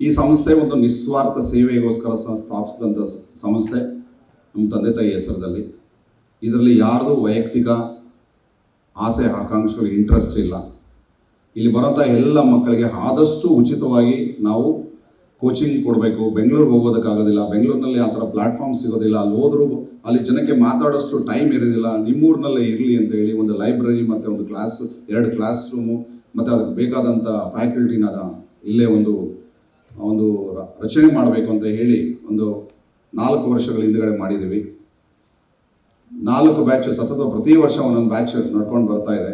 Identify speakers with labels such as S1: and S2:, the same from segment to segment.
S1: ಈ ಸಂಸ್ಥೆ ಒಂದು ನಿಸ್ವಾರ್ಥ ಸೇವೆಗೋಸ್ಕರ ಸ್ಥಾಪಿಸಿದಂಥ ಸಂಸ್ಥೆ ನಮ್ಮ ತಂದೆ ತಾಯಿ ಹೆಸರಲ್ಲಿ. ಇದರಲ್ಲಿ ಯಾರ್ದು ವೈಯಕ್ತಿಕ ಆಸೆ, ಆಕಾಂಕ್ಷೆಗಳು ಇಂಟ್ರೆಸ್ಟ್ ಇಲ್ಲ. ಇಲ್ಲಿ ಬರೋಂಥ ಎಲ್ಲ ಮಕ್ಕಳಿಗೆ ಆದಷ್ಟು ಉಚಿತವಾಗಿ ನಾವು ಕೋಚಿಂಗ್ ಕೊಡಬೇಕು. ಬೆಂಗಳೂರಿಗೆ ಹೋಗೋದಕ್ಕಾಗೋದಿಲ್ಲ, ಬೆಂಗಳೂರಿನಲ್ಲಿ ಆ ಥರ ಪ್ಲಾಟ್ಫಾರ್ಮ್ ಸಿಗೋದಿಲ್ಲ. ಅಲ್ಲಿ ಹೋದ್ರೂ ಅಲ್ಲಿ ಜನಕ್ಕೆ ಮಾತಾಡೋಷ್ಟು ಟೈಮ್ ಇರೋದಿಲ್ಲ. ನಿಮ್ಮೂರಿನಲ್ಲೇ ಇರಲಿ ಅಂತ ಹೇಳಿ ಒಂದು ಲೈಬ್ರರಿ ಮತ್ತು ಒಂದು ಕ್ಲಾಸ್ ಎರಡು ಕ್ಲಾಸ್ ರೂಮು ಮತ್ತು ಅದಕ್ಕೆ ಬೇಕಾದಂಥ ಫ್ಯಾಕಲ್ಟಿನ ಇಲ್ಲೇ ಒಂದು ಒಂದು ರಚನೆ ಮಾಡಬೇಕು ಅಂತ ಹೇಳಿ ಒಂದು ನಾಲ್ಕು ವರ್ಷಗಳ ಹಿಂದುಗಡೆ ಮಾಡಿದ್ದೀವಿ. ನಾಲ್ಕು ಬ್ಯಾಚ್ ಸತತ ಪ್ರತಿ ವರ್ಷ ಒಂದೊಂದು ಬ್ಯಾಚ್ ನಡ್ಕೊಂಡು ಬರ್ತಾ ಇದೆ.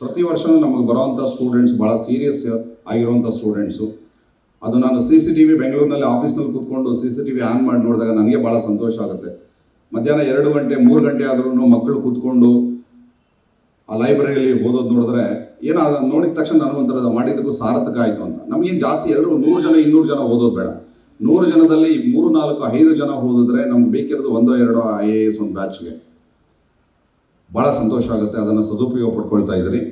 S1: ಪ್ರತಿ ವರ್ಷವೂ ನಮಗೆ ಬರೋವಂಥ ಸ್ಟೂಡೆಂಟ್ಸ್ ಭಾಳ ಸೀರಿಯಸ್ ಆಗಿರುವಂಥ ಸ್ಟೂಡೆಂಟ್ಸು ಅದು ನಾನು ಸಿ ಸಿ ಟಿ ವಿ ಬೆಂಗಳೂರಿನಲ್ಲಿ ಆಫೀಸ್ನಲ್ಲಿ ಕೂತ್ಕೊಂಡು C C T V on ಮಾಡಿ ನೋಡಿದಾಗ ನನಗೆ ಭಾಳ ಸಂತೋಷ ಆಗುತ್ತೆ. ಮಧ್ಯಾಹ್ನ ಎರಡು ಗಂಟೆ, ಮೂರು ಗಂಟೆ ಆದ್ರೂ ಮಕ್ಕಳು ಕೂತ್ಕೊಂಡು ಆ ಲೈಬ್ರರಿಯಲ್ಲಿ ಓದೋದು ನೋಡಿದ್ರೆ ಏನೋ ಅದನ್ನ ನೋಡಿದ ತಕ್ಷಣ ನನಗೊಂಥರ ಮಾಡಿದ್ದಕ್ಕೂ ಸಾರ್ಥಕ ಆಯಿತು ಅಂತ. ನಮಗೇನು ಜಾಸ್ತಿ ಎಲ್ಲರೂ ನೂರು ಜನ, ಇನ್ನೂರು ಜನ ಓದೋದು ಬೇಡ. ನೂರು ಜನದಲ್ಲಿ ಮೂರು, ನಾಲ್ಕು, ಐದು ಜನ ಓದಿದ್ರೆ ನಮ್ಗೆ ಬೇಕಿರೋದು ಒಂದೋ, ಎರಡೋ ಐ ಎ ಎಸ್ ಒಂದು ಬ್ಯಾಚ್ಗೆ ಭಾಳ ಸಂತೋಷ ಆಗುತ್ತೆ, ಅದನ್ನು ಸದುಪಯೋಗ ಪಡ್ಕೊಳ್ತಾ ಇದ್ದೀರಿ.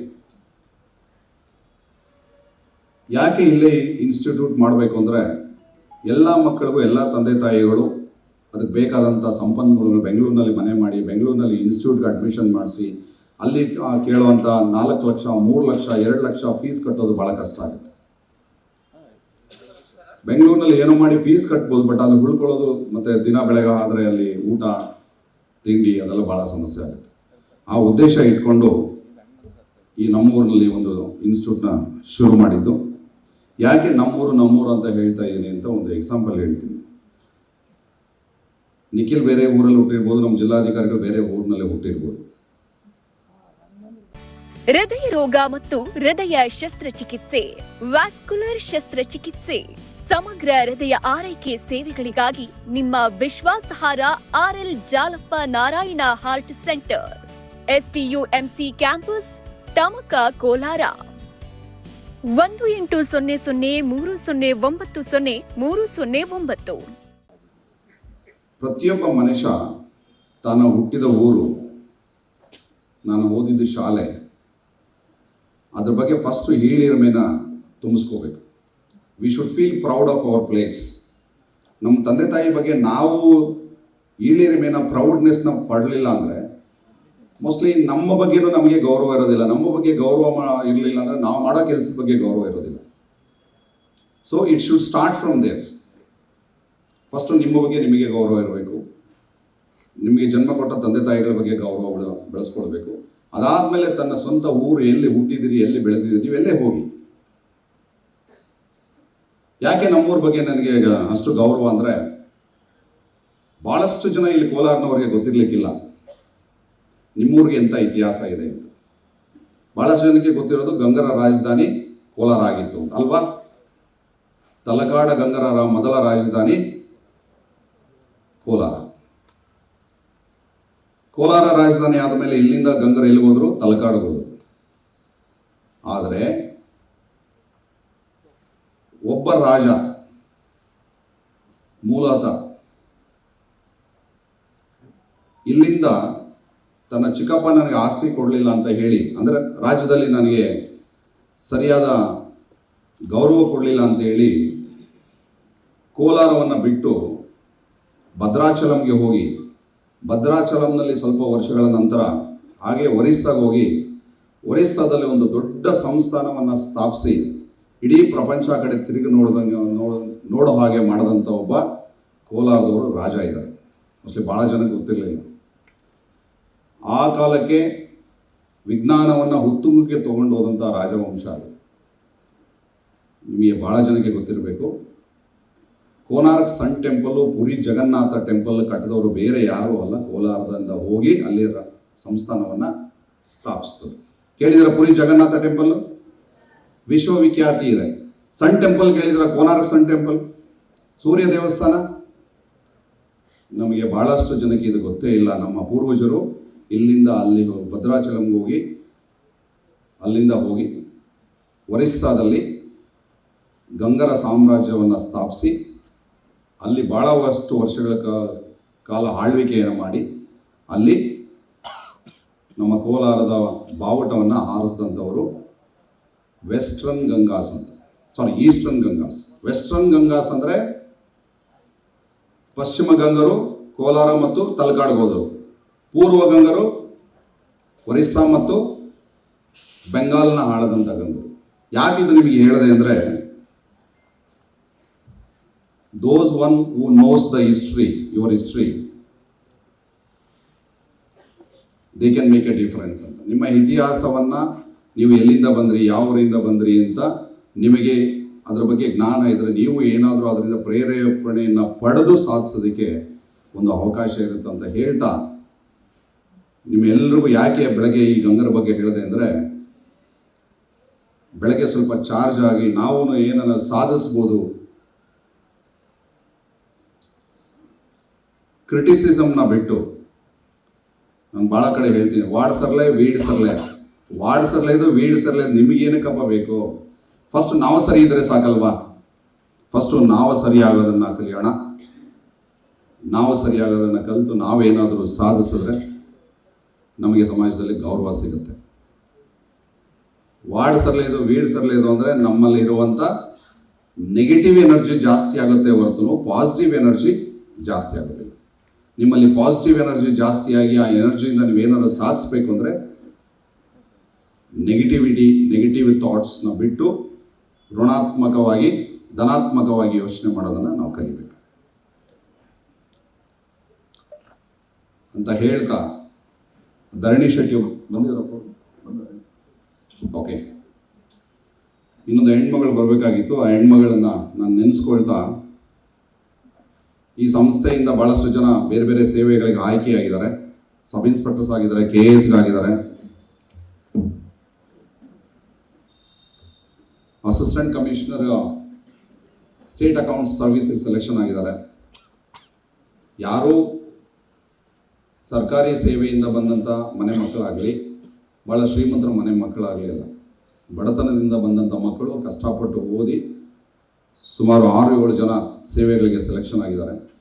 S1: ಯಾಕೆ ಇಲ್ಲಿ ಇನ್ಸ್ಟಿಟ್ಯೂಟ್ ಮಾಡಬೇಕು ಅಂದರೆ ಎಲ್ಲ ಮಕ್ಕಳಿಗೂ, ಎಲ್ಲ ತಂದೆ ತಾಯಿಗಳು ಅದಕ್ಕೆ ಬೇಕಾದಂಥ ಸಂಪನ್ಮೂಲಗಳು ಬೆಂಗಳೂರಿನಲ್ಲಿ ಮನೆ ಮಾಡಿ, ಬೆಂಗಳೂರಿನಲ್ಲಿ ಇನ್ಸ್ಟಿಟ್ಯೂಟ್ಗೆ ಅಡ್ಮಿಷನ್ ಮಾಡಿಸಿ ಅಲ್ಲಿ ಕೇಳುವಂಥ ನಾಲ್ಕು ಲಕ್ಷ, ಮೂರು ಲಕ್ಷ, ಎರಡು ಲಕ್ಷ ಫೀಸ್ ಕಟ್ಟೋದು ಭಾಳ ಕಷ್ಟ ಆಗುತ್ತೆ. ಬೆಂಗಳೂರಿನಲ್ಲಿ ಏನೋ ಮಾಡಿ ಫೀಸ್ ಕಟ್ಬೋದು ಬಟ್ ಅಲ್ಲಿ ಉಳ್ಕೊಳ್ಳೋದು ಮತ್ತು ದಿನ ಬೆಳಗ್ಗೆ ಆದರೆ ಅಲ್ಲಿ ಊಟ, ತಿಂಡಿ ಅದೆಲ್ಲ ಭಾಳ ಸಮಸ್ಯೆ ಆಗುತ್ತೆ. ಆ ಉದ್ದೇಶ ಇಟ್ಕೊಂಡು ಈ ನಮ್ಮೂರಿನಲ್ಲಿ ಒಂದು ಇನ್ಸ್ಟಿಟ್ಯೂಟ್ನ ಶುರು ಮಾಡಿದ್ದು. ಯಾಕೆ ನಮ್ಮೂರು ನಮ್ಮೂರು ಅಂತ ಹೇಳ್ತಾ ಇದ್ದೀನಿ ಅಂತ ಒಂದು ಎಕ್ಸಾಂಪಲ್ ಹೇಳ್ತೀನಿ. ನಿಖಿಲ್ ಬೇರೆ ಊರಲ್ಲಿ ಹುಟ್ಟಿರ್ಬೋದು, ನಮ್ಮ ಜಿಲ್ಲಾಧಿಕಾರಿಗಳು ಬೇರೆ ಊರಿನಲ್ಲೇ ಹುಟ್ಟಿರ್ಬೋದು.
S2: ಹೃದಯ ರೋಗ ಮತ್ತು ಹೃದಯ ಶಸ್ತ್ರಚಿಕಿತ್ಸೆ, ವ್ಯಾಸ್ಕುಲರ್ ಶಸ್ತ್ರಚಿಕಿತ್ಸೆ, ಸಮಗ್ರ ಹೃದಯ ಆರೈಕೆ ಸೇವೆಗಳಿಗಾಗಿ ನಿಮ್ಮ ವಿಶ್ವಾಸಹಾರ RL Jalappa Narayana heart centre, STUMC campus, Tamaka Kolar. ಒಂದು ಎಂಟು ಸೊನ್ನೆ ಸೊನ್ನೆ ಮೂರು ಸೊನ್ನೆ ಒಂಬತ್ತು ಸೊನ್ನೆ ಮೂರು ಸೊನ್ನೆ ಒಂಬತ್ತು.
S1: ಪ್ರತಿಯೊಬ್ಬ ಮನುಷ್ಯ ತಾನು ಹುಟ್ಟಿದ ಊರು, ನಾನು ಓದಿದ ಶಾಲೆ ಅದ್ರ ಬಗ್ಗೆ ಫಸ್ಟ್ ಹೀಳಿರ್ಮೇನ ತುಂಬಿಸ್ಕೋಬೇಕು. We should feel proud of our place ನಮ್ಮ ತಂದೆ ತಾಯಿ ಬಗ್ಗೆ ನಾವು ಈಳಿರಿಮೇನ ಪ್ರೌಡ್ನೆಸ್ನ ಪಡಲಿಲ್ಲ ಅಂದರೆ ಮೋಸ್ಟ್ಲಿ ನಮ್ಮ ಬಗ್ಗೆನೂ ನಮಗೆ ಗೌರವ ಇರೋದಿಲ್ಲ. ನಮ್ಮ ಬಗ್ಗೆ ಗೌರವ ಇರಲಿಲ್ಲ ಅಂದರೆ ನಾವು ಮಾಡೋ ಕೆಲಸದ ಬಗ್ಗೆ ಗೌರವ ಇರೋದಿಲ್ಲ. So it should start from there first ನಿಮ್ಮ ಬಗ್ಗೆ ನಿಮಗೆ ಗೌರವ ಇರಬೇಕು. ನಿಮಗೆ ಜನ್ಮ ಕೊಟ್ಟ ತಂದೆ ತಾಯಿಗಳ ಬಗ್ಗೆ ಗೌರವ ಬೆಳ- ಬೆಳೆಸ್ಕೊಳ್ಬೇಕು. ಅದಾದಮೇಲೆ ತನ್ನ ಸ್ವಂತ ಊರು ಎಲ್ಲಿ ಹುಟ್ಟಿದಿರಿ, ಎಲ್ಲಿ ಬೆಳೆದಿದ್ದೀರಿ ನೀವೆಲ್ಲೇ ಹೋಗಿ. ಯಾಕೆ ನಮ್ಮೂರ ಬಗ್ಗೆ ನನಗೆ ಅಷ್ಟು ಗೌರವ ಅಂದರೆ ಭಾಳಷ್ಟು ಜನ ಇಲ್ಲಿ ಕೋಲಾರನವರಿಗೆ ಗೊತ್ತಿರಲಿಕ್ಕಿಲ್ಲ. ನಿಮ್ಮೂರಿಗೆ ಎಂಥ ಇತಿಹಾಸ ಇದೆ ಅಂತ. ಭಾಳಷ್ಟು ಜನಕ್ಕೆ ಗೊತ್ತಿರೋದು ಗಂಗರ ರಾಜಧಾನಿ ಕೋಲಾರ ಆಗಿತ್ತು ಅಂತ ಅಲ್ವಾ? ತಲಕಾಡ ಗಂಗರ ಮೊದಲ ರಾಜಧಾನಿ ಕೋಲಾರ. ಕೋಲಾರ ರಾಜಧಾನಿ ಆದಮೇಲೆ ಇಲ್ಲಿಂದ ಗಂಗರ ಎಲ್ಲಿಗೆ ಹೋದ್ರು? ತಲಕಾಡಿಗೆ ಹೋದ್ರು. ಆದರೆ ಒಬ್ಬ ರಾಜ ಮೂಲತಃ ಇಲ್ಲಿಂದ ತನ್ನ ಚಿಕ್ಕಪ್ಪ ನನಗೆ ಆಸ್ತಿ ಕೊಡಲಿಲ್ಲ ಅಂತ ಹೇಳಿ, ಅಂದರೆ ರಾಜ್ಯದಲ್ಲಿ ನನಗೆ ಸರಿಯಾದ ಗೌರವ ಕೊಡಲಿಲ್ಲ ಅಂತ ಹೇಳಿ ಕೋಲಾರವನ್ನು ಬಿಟ್ಟು ಭದ್ರಾಚಲಂಗೆ ಹೋಗಿ ಭದ್ರಾಚಲಂನಲ್ಲಿ ಸ್ವಲ್ಪ ವರ್ಷಗಳ ನಂತರ ಹಾಗೆ ಒರಿಸ್ಸಾಗೆ ಹೋಗಿ ಒರಿಸ್ಸಾದಲ್ಲಿ ಒಂದು ದೊಡ್ಡ ಸಂಸ್ಥಾನವನ್ನು ಸ್ಥಾಪಿಸಿ ಇಡೀ ಪ್ರಪಂಚ ಕಡೆ ತಿರುಗಿ ನೋಡ್ದಂಗೆ ನೋಡ ಹಾಗೆ ಮಾಡಿದಂಥ ಒಬ್ಬ ಕೋಲಾರದವರು ರಾಜ ಇದ್ದಾರೆ. ಮೋಸ್ಟ್ಲಿ ಭಾಳ ಜನಕ್ಕೆ ಗೊತ್ತಿರಲಿಲ್ಲ ಆ ಕಾಲಕ್ಕೆ ವಿಜ್ಞಾನವನ್ನು ಹುತ್ತುಂಗಕ್ಕೆ ತಗೊಂಡು ಹೋದಂಥ ರಾಜವಂಶ ಅದು. ನಿಮಗೆ ಭಾಳ ಜನಕ್ಕೆ ಗೊತ್ತಿರಬೇಕು. Konark sun temple Puri Jagannath temple ಕಟ್ಟಿದವರು ಬೇರೆ ಯಾರೂ ಅಲ್ಲ. ಕೋಲಾರದಿಂದ ಹೋಗಿ ಅಲ್ಲಿ ಸಂಸ್ಥಾನವನ್ನು ಸ್ಥಾಪಿಸಿದ್ರು. ಕೇಳಿದ್ರ ಪುರಿ ಜಗನ್ನಾಥ ಟೆಂಪಲ್ ವಿಶ್ವವಿಖ್ಯಾತಿ ಇದೆ. ಸನ್ ಟೆಂಪಲ್ ಕೇಳಿದ್ರೆ ಕೋನಾರ್ಕ್ ಸನ್ ಟೆಂಪಲ್ ಸೂರ್ಯ ದೇವಸ್ಥಾನ? ನಮಗೆ ಬಹಳಷ್ಟು ಜನಕ್ಕೆ ಇದು ಗೊತ್ತೇ ಇಲ್ಲ. ನಮ್ಮ ಪೂರ್ವಜರು ಇಲ್ಲಿಂದ ಅಲ್ಲಿ ಭದ್ರಾಚಲಂಗೆ ಹೋಗಿ, ಅಲ್ಲಿಂದ ಹೋಗಿ ಒರಿಸ್ಸಾದಲ್ಲಿ ಗಂಗರ ಸಾಮ್ರಾಜ್ಯವನ್ನು ಸ್ಥಾಪಿಸಿ ಅಲ್ಲಿ ಭಾಳಷ್ಟು ವರ್ಷಗಳ ಕಾಲ ಆಳ್ವಿಕೆಯನ್ನು ಮಾಡಿ, ಅಲ್ಲಿ ನಮ್ಮ ಕೋಲಾರದ ಬಾವುಟವನ್ನು ಹಾರಿಸಿದಂಥವರು ವೆಸ್ಟರ್ನ್ ಗಂಗಾಸ್ ಅಂತ. Sorry eastern Gangas. Western Gangas ಅಂದರೆ ಪಶ್ಚಿಮ ಗಂಗರು, ಕೋಲಾರ ಮತ್ತು ತಲಕಾಡ್ಗೆ ಹೋದರು ಪೂರ್ವ ಗಂಗರು, ಒರಿಸ್ಸಾ ಮತ್ತು ಬೆಂಗಾಲ್ನ ಆಳದಂಥ ಗಂಗರು. ಯಾಕೆ ನಿಮಗೆ ಹೇಳಿದೆ ಅಂದರೆ those one who knows the history your history they can make a difference ಅಂತ. ನಿಮ್ಮ ಇತಿಹಾಸವನ್ನು ನೀವು ಎಲ್ಲಿಂದ ಬಂದ್ರಿ ಯಾವ ಊರಿಂದ ಬಂದ್ರಿ ಅಂತ ನಿಮಗೆ ಅದ್ರ ಬಗ್ಗೆ ಜ್ಞಾನ ಇದ್ದರೆ ನೀವು ಏನಾದರೂ ಅದರಿಂದ ಪ್ರೇರೇಪಣೆಯನ್ನು ಪಡೆದು ಸಾಧಿಸೋದಕ್ಕೆ ಒಂದು ಅವಕಾಶ ಇರುತ್ತೆ ಅಂತ ಹೇಳ್ತಾ ನಿಮ್ಮೆಲ್ಲರಿಗೂ ಯಾಕೆ ಬೆಳಗ್ಗೆ ಈ ಗಂಗರ ಬಗ್ಗೆ ಹೇಳಿದೆ ಅಂದರೆ, ಬೆಳಗ್ಗೆ ಸ್ವಲ್ಪ ಚಾರ್ಜ್ ಆಗಿ ನಾವು ಏನನ್ನು ಸಾಧಿಸ್ಬೋದು ಕ್ರಿಟಿಸಿಸಮ್ನ ಬಿಟ್ಟು ನಾನು ಭಾಳ ಕಡೆ ಹೇಳ್ತೀನಿ, ವಾರ್ಡ್ ಸರ್ಲೆ, ವೀಡ್ ಸರ್ಲೆ. ವಾರ್ಡ್ ಸರ್ಲೆ ಇದು, ವೀಡ್ ಸರ್ಲೆ ನಿಮಗೇನಕ್ಕಪ್ಪ ಬೇಕು? ಫಸ್ಟ್ ನಾವು ಸರಿ ಇದ್ರೆ ಸಾಕಲ್ವಾ? ಫಸ್ಟು ನಾವು ಸರಿಯಾಗೋದನ್ನು ಕಲಿಯೋಣ. ನಾವು ಸರಿಯಾಗೋದನ್ನು ಕಲಿತು ನಾವೇನಾದರೂ ಸಾಧಿಸಿದ್ರೆ ನಮಗೆ ಸಮಾಜದಲ್ಲಿ ಗೌರವ ಸಿಗುತ್ತೆ. ವಾರ್ಡ್ ಸರ್ಲೆ ಇದು, ವೀಡ್ ಸರ್ಲೆ ಇದು ಅಂದರೆ ನಮ್ಮಲ್ಲಿ ಇರುವಂಥ ನೆಗೆಟಿವ್ ಎನರ್ಜಿ ಜಾಸ್ತಿ ಆಗುತ್ತೆ ಹೊರತು ಪಾಸಿಟಿವ್ ಎನರ್ಜಿ ಜಾಸ್ತಿ ಆಗೋದಿಲ್ಲ. ನಿಮ್ಮಲ್ಲಿ ಪಾಸಿಟಿವ್ ಎನರ್ಜಿ ಜಾಸ್ತಿಯಾಗಿ ಆ ಎನರ್ಜಿಯಿಂದ ನೀವೇನಾದ್ರು ಸಾಧಿಸ್ಬೇಕು ಅಂದರೆ ನೆಗೆಟಿವಿಟಿ ನೆಗೆಟಿವ್ ಥಾಟ್ಸ್ನ ಬಿಟ್ಟು ಋಣಾತ್ಮಕವಾಗಿ, ಧನಾತ್ಮಕವಾಗಿ ಯೋಚನೆ ಮಾಡೋದನ್ನು ನಾವು ಕಲಿಬೇಕು. ಅಂತ ಹೇಳ್ತಾ ಧರಣಿ ಶೆಟ್ಟಿ ಓಕೆ. ಇನ್ನೊಂದು ಹೆಣ್ಮಗಳು ಬರಬೇಕಾಗಿತ್ತು. ಆ ಹೆಣ್ಮಗಳನ್ನ ನಾನು ನೆನೆಸ್ಕೊಳ್ತಾ ಈ ಸಂಸ್ಥೆಯಿಂದ ಬಹಳಷ್ಟು ಜನ ಬೇರೆ ಬೇರೆ ಸೇವೆಗಳಿಗೆ ಆಯ್ಕೆಯಾಗಿದ್ದಾರೆ. ಸಬ್ ಇನ್ಸ್ಪೆಕ್ಟರ್ಸ್ ಆಗಿದ್ದಾರೆ, ಕೆ ಆಗಿದ್ದಾರೆ. Assistant commissioner, state account service selection ಆಗಿದ್ದಾರೆ. ಯಾರೂ ಸರ್ಕಾರಿ ಸೇವೆಯಿಂದ ಬಂದಂಥ ಮನೆ ಮಕ್ಕಳಾಗಲಿ ಭಾಳ ಶ್ರೀಮಂತರ ಮನೆ ಮಕ್ಕಳಾಗಲಿ ಅಲ್ಲ, ಬಡತನದಿಂದ ಬಂದಂಥ ಮಕ್ಕಳು ಕಷ್ಟಪಟ್ಟು ಓದಿ ಸುಮಾರು ಆರು ಏಳು ಜನ ಸೇವೆಗಳಿಗೆ ಸೆಲೆಕ್ಷನ್ ಆಗಿದ್ದಾರೆ.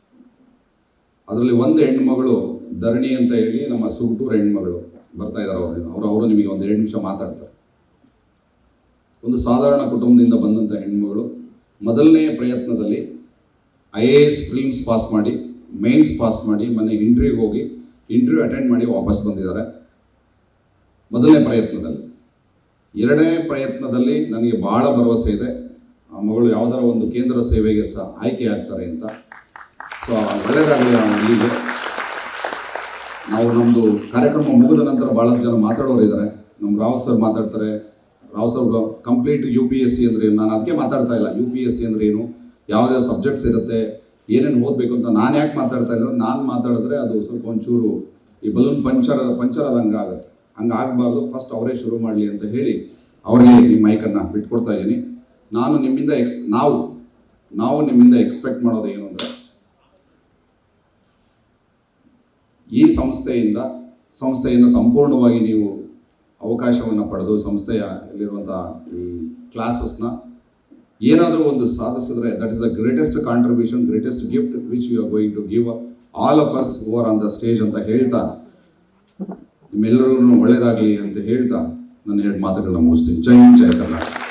S1: ಅದರಲ್ಲಿ ಒಂದು ಹೆಣ್ಮಗಳು ಧರಣಿ ಅಂತ ಹೇಳಿ ನಮ್ಮ ಸುಗಟೂರು ಹೆಣ್ಮಗಳು ಬರ್ತಾ ಇದ್ದಾರೆ ಅವರು ಅವರು ಅವರು ನಿಮಗೆ ಒಂದು ಎರಡು ನಿಮಿಷ ಮಾತಾಡ್ತಾರೆ. ಒಂದು ಸಾಧಾರಣ ಕುಟುಂಬದಿಂದ ಬಂದಂಥ ಹೆಣ್ಮಗಳು ಮೊದಲನೇ ಪ್ರಯತ್ನದಲ್ಲಿ I A S films pass ಮಾಡಿ, ಮೇನ್ಸ್ ಪಾಸ್ ಮಾಡಿ, ಮೊನ್ನೆ ಇಂಟರ್ವ್ಯೂಗೆ ಹೋಗಿ ಇಂಟರ್ವ್ಯೂ ಅಟೆಂಡ್ ಮಾಡಿ ವಾಪಸ್ ಬಂದಿದ್ದಾರೆ. ಮೊದಲನೇ ಪ್ರಯತ್ನದಲ್ಲಿ. ಎರಡನೇ ಪ್ರಯತ್ನದಲ್ಲಿ ನನಗೆ ಭಾಳ ಭರವಸೆ ಇದೆ. ಮಗಳು ಯಾವುದರ ಒಂದು ಕೇಂದ್ರ ಸೇವೆಗೆ ಸಹ ಆಯ್ಕೆ ಆಗ್ತಾರೆ ಅಂತ. ಸೊ ಒಳ್ಳೆಯದಾಗಲಿ ಆ ಮಗುವಿಗೆ ನಾವು ನಮ್ಮದು ಕಾರ್ಯಕ್ರಮ ಮುಗಿದ ನಂತರ ಭಾಳಷ್ಟು ಜನ ಮಾತಾಡೋರು ಇದ್ದಾರೆ ನಮ್ಮ ರಾವ್ ಸರ್ ಮಾತಾಡ್ತಾರೆ. Rao sir complete U P S C ಅಂದರೆ ನಾನು ಅದಕ್ಕೆ ಮಾತಾಡ್ತಾ ಇಲ್ಲ. ಯು ಪಿ ಎಸ್ ಸಿ ಅಂದರೆ ಏನು? ಯಾವ್ಯಾವ ಸಬ್ಜೆಕ್ಟ್ಸ್ ಇರುತ್ತೆ? ಏನೇನು ಓದಬೇಕು ಅಂತ ನಾನು ಯಾಕೆ ಮಾತಾಡ್ತಾ ಇಲ್ಲ? ನಾನು ಮಾತಾಡಿದ್ರೆ ಅದು ಸ್ವಲ್ಪ ಒಂಚೂರು ಈ ಬಲೂನ್ ಪಂಚರ್ ಪಂಚರ್ ಆದಂಗೆ ಆಗುತ್ತೆ. ಹಂಗೆ ಆಗಬಾರ್ದು ಫಸ್ಟ್ ಅವರೇ ಶುರು ಮಾಡಲಿ ಅಂತ ಹೇಳಿ ಅವರಿಗೆ ಈ ಮೈಕನ್ನು ಬಿಟ್ಕೊಡ್ತಾ ಇದ್ದೀನಿ. ನಾನು ನಿಮ್ಮಿಂದ ಎಕ್ಸ್ ನಾವು ನಾವು ನಿಮ್ಮಿಂದ ಎಕ್ಸ್ಪೆಕ್ಟ್ ಮಾಡೋದು ಏನು ಅಂದರೆ, ಈ ಸಂಸ್ಥೆಯಿಂದ ಸಂಸ್ಥೆಯನ್ನು ಸಂಪೂರ್ಣವಾಗಿ ನೀವು ಅವಕಾಶವನ್ನು ಪಡೆದು ಸಂಸ್ಥೆಯಲ್ಲಿರುವಂಥ ಈ ಕ್ಲಾಸಸ್ನ ಏನಾದರೂ ಒಂದು ಸಾಧಿಸಿದ್ರೆ that is the greatest contribution greatest gift which you are going to give all of us over on the stage ಅಂತ ಹೇಳ್ತಾ ನಿಮ್ಮೆಲ್ಲರಿಗೂ ಒಳ್ಳೆಯದಾಗಲಿ ಅಂತ ಹೇಳ್ತಾ ನಾನು ಎರಡು ಮಾತುಗಳನ್ನ ಮುಗಿಸ್ತೀನಿ. ಜೈ ಜಯ ಕರ್ನಾಟಕ.